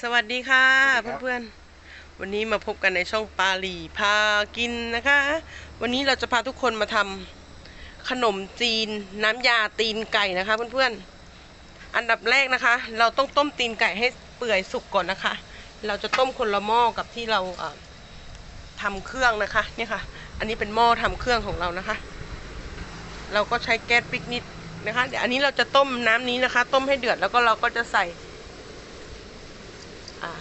สวัสดีค่ะเพื่อนๆ วันนี้มาพบกันในช่องปาหลีพากินนะคะ วันนี้เราจะพาทุกคนมาทำขนมจีนน้ำยาตีนไก่นะคะเพื่อนๆ อันดับแรกนะคะ เราต้องต้มตีนไก่ให้เปื่อยสุกก่อนนะคะ เราจะต้มคนละหม้อกับที่เราเอ่อทำเครื่องนะคะเนี่ยค่ะ อันนี้เป็นหม้อทำเครื่องของเรานะคะ เราก็ใช้แก๊สปิกนิดนะคะ เดี๋ยวอันนี้เราจะต้มน้ำนี้นะคะ ต้มให้เดือดแล้วก็เราก็จะใส่ อ่า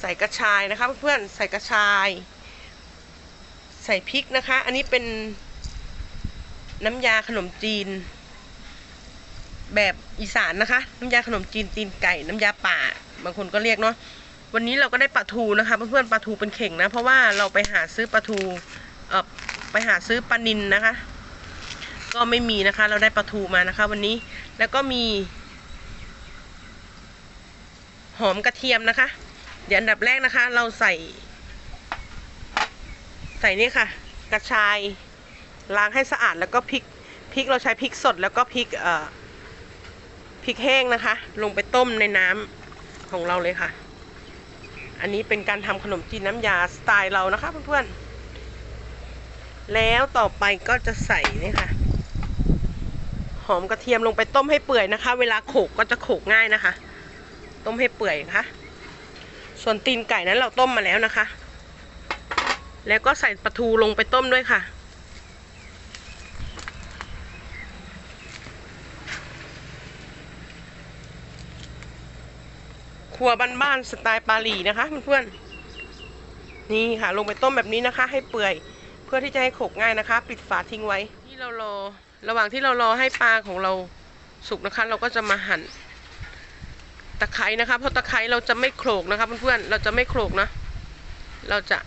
ใส่กระชายนะคะเพื่อนๆใส่กระชาย ใส่พริกนะคะ อันนี้เป็นน้ำยาขนมจีน แบบอีสานนะคะ น้ำยาขนมจีนตีนไก่น้ำยาป่า บางคนก็เรียกเนาะวันนี้เราก็ได้ปลาทูนะคะเพื่อนๆปลาทูเป็นเข่งนะ เพราะว่าเราไปหาซื้อปลาทูเออไปหาซื้อปลานินนะคะ ก็ไม่มีนะคะ เราได้ปลาทูมานะคะ วันนี้แล้วก็มี หอมกระเทียมนะคะ เดี๋ยวอันดับแรกนะคะ เราใส่ ใส่นี่ค่ะ กระชายล้างให้สะอาดแล้วก็พริกพริกเราใช้พริกสดแล้วก็พริกเอ่อพริกแห้งนะคะ ลงไปต้มในน้ำของเราเลยค่ะ อันนี้เป็นการทำขนมจีนน้ำยาสไตล์เรานะคะเพื่อนๆแล้วต่อไปก็จะใส่นี่ค่ะ หอมกระเทียมลงไปต้มให้เปื่อยนะคะ เวลาโขกก็จะโขกง่ายนะคะ ต้มให้เปื่อยนะคะ ส่วนตีนไก่นั้นเราต้มมาแล้วนะคะ แล้วก็ใส่ปลาทูลงไปต้มด้วยค่ะ ครัวบ้านๆสไตล์ปาหลีนะคะเพื่อนๆ นี่ค่ะ ลงไปต้มแบบนี้นะคะ ให้เปื่อย เพื่อที่จะให้โขกง่ายนะคะ ปิดฝาทิ้งไว้ ที่เรารอ ระหว่างที่เรารอให้ปลาของเราสุกนะคะ เราก็จะมาหั่น ตะไคร้นะคะ เพราะตะไคร้เราจะไม่โขลกนะคะเพื่อนๆ เราจะไม่โขลกนะ เราจะ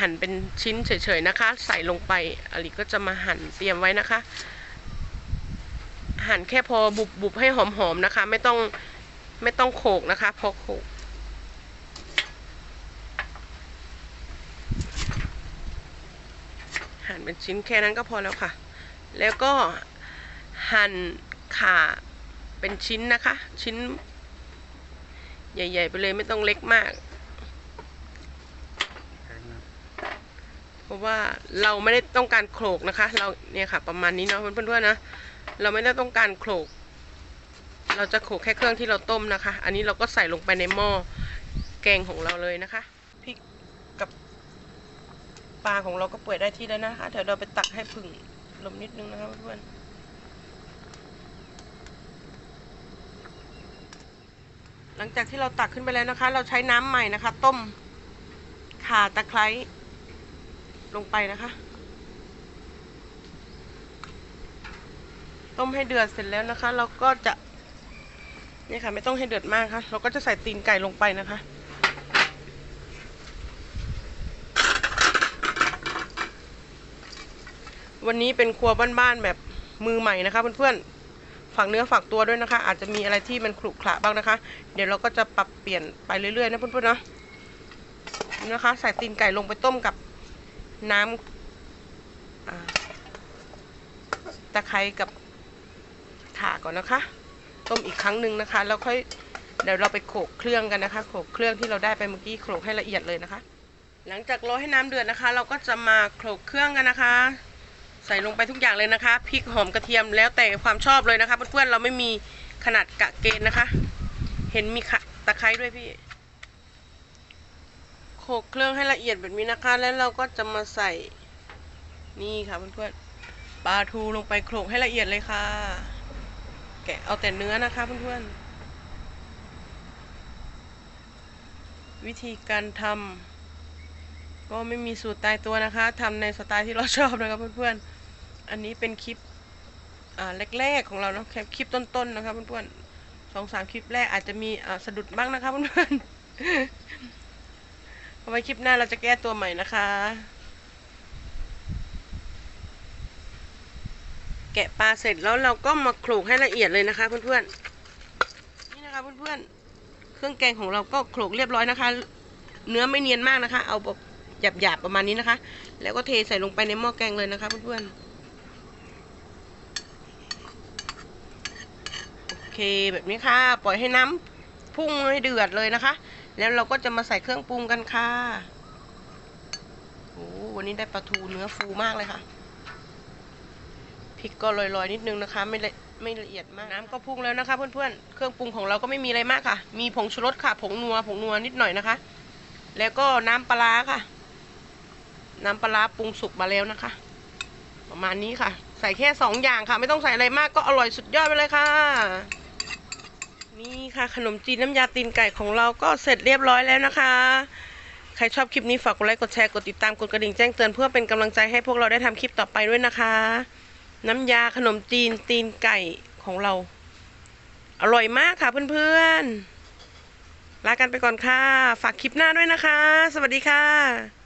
หั่นเป็นชิ้นเฉยๆนะคะ ใส่ลงไปอลิก็จะมาหั่นเตรียมไว้นะคะ หั่นแค่พอบุบๆให้หอมๆนะคะ ไม่ต้องไม่ต้องโขลกนะคะ พอโขลกหั่นเป็นชิ้นแค่นั้นก็พอแล้วค่ะ แล้วก็หั่นขา เป็นชิ้นนะคะ ชิ้น ใหญ่ ๆ ไปเลยไม่ต้องเล็กมาก เพราะว่าเราไม่ได้ต้องการโขลกนะคะ เราเนี่ยค่ะ ประมาณนี้เนาะเพื่อนๆนะเราไม่ได้ต้องการโขลก เราจะโขลกแค่เครื่องที่เราต้มนะคะ อันนี้เราก็ใส่ลงไปในหม้อแกงของเราเลยนะคะพริกกับปลาของเราก็เปื่อยได้ที่แล้วนะคะเดี๋ยวเราไปตักให้ผึ่งลมนิดนึงนะคะเพื่อนๆ หลังจากที่เราตักขึ้นไปแล้วนะคะ เราใช้น้ำใหม่นะคะ ต้มข่าตะไคร้ลงไปนะคะ ต้มให้เดือดเสร็จแล้วนะคะ เราก็จะนี่ค่ะไม่ต้องให้เดือดมากค่ะ เราก็จะใส่ตีนไก่ลงไปนะคะวันนี้เป็นครัวบ้านๆแบบมือใหม่นะคะเพื่อนๆ ฝากเนื้อฝากตัวด้วยนะคะ อาจจะมีอะไรที่มันขรุขระบ้างนะคะ เดี๋ยวเราก็จะปรับเปลี่ยนไปเรื่อยๆนะเพื่อนๆเนาะนะคะ ใส่ตีนไก่ลงไปต้มกับน้ำตะไคร้กับข่าก่อนนะคะ ต้มอีกครั้งหนึ่งนะคะแล้วค่อยเดี๋ยวเราไปโขลกเครื่องกันนะคะโขลกเครื่องที่เราได้ไปเมื่อกี้โขลกให้ละเอียดเลยนะคะ หลังจากรอให้น้ำเดือดนะคะ เราก็จะมาโขลกเครื่องกันนะคะ ใส่ลงไปทุกอย่างเลยนะคะพริกหอมกระเทียมแล้วแต่ความชอบเลยนะคะเพื่อนๆเราไม่มีขนาดกะเกณฑ์นะคะ เห็นมีตะไคร้ด้วยพี่โขลกเครื่องให้ละเอียดแบบนี้นะคะ แล้วเราก็จะมาใส่นี่ค่ะเพื่อนๆปลาทูลงไปโขลกให้ละเอียดเลยค่ะ แกะเอาแต่เนื้อนะคะเพื่อนๆวิธีการทำ ก็ไม่มีสูตรตายตัวนะคะทำในสไตล์ที่เราชอบนะครับเพื่อนๆ อันนี้เป็นคลิปแรกๆของเราเนาะแค่คลิปต้นๆนะคะเพื่อนๆสองสามคลิปแรกอาจจะมีสะดุดบ้างนะคะเพื่อนๆเอาไว้คลิปหน้าเราจะแก้ตัวใหม่นะคะ แกะปลาเสร็จแล้วเราก็มาโขลกให้ละเอียดเลยนะคะ เพื่อนๆ นี่นะคะเพื่อนๆ เครื่องแกงของเราก็โขลกเรียบร้อยนะคะ เนื้อไม่เนียนมากนะคะ เอาแบบ หยาบๆประมาณนี้นะคะ แล้วก็เทใส่ลงไปในหม้อแกงเลยนะคะเพื่อนๆ โอเคแบบนี้ค่ะ ปล่อยให้น้ำพุ่งให้เดือดเลยนะคะ แล้วเราก็จะมาใส่เครื่องปรุงกันค่ะ โอ้วันนี้ได้ปลาทูเนื้อฟูมากเลยค่ะ พริกก็ลอยๆนิดนึงนะคะ ไม่ละไม่ละเอียดมาก น้ำก็พุ่งแล้วนะคะเพื่อนๆ เครื่องปรุงของเราก็ไม่มีอะไรมากค่ะ มีผงชูรสค่ะ ผงนัว ผงนัวนิดหน่อยนะคะ แล้วก็น้ำปลาค่ะ น้ำปลาปรุงสุกมาแล้วนะคะ ประมาณนี้ค่ะ ใส่แค่สองอย่างค่ะ ไม่ต้องใส่อะไรมากก็อร่อยสุดยอดไปเลยค่ะ นี่ค่ะขนมจีนน้ำยาตีนไก่ของเราก็เสร็จเรียบร้อยแล้วนะคะ ใครชอบคลิปนี้ฝากกดไลค์กดแชร์กดติดตามกดกระดิ่งแจ้งเตือนเพื่อเป็นกำลังใจให้พวกเราได้ทำคลิปต่อไปด้วยนะคะ น้ำยาขนมจีนตีนไก่ของเรา อร่อยมากค่ะเพื่อนๆลากันไปก่อนค่ะ ฝากคลิปหน้าด้วยนะคะ สวัสดีค่ะ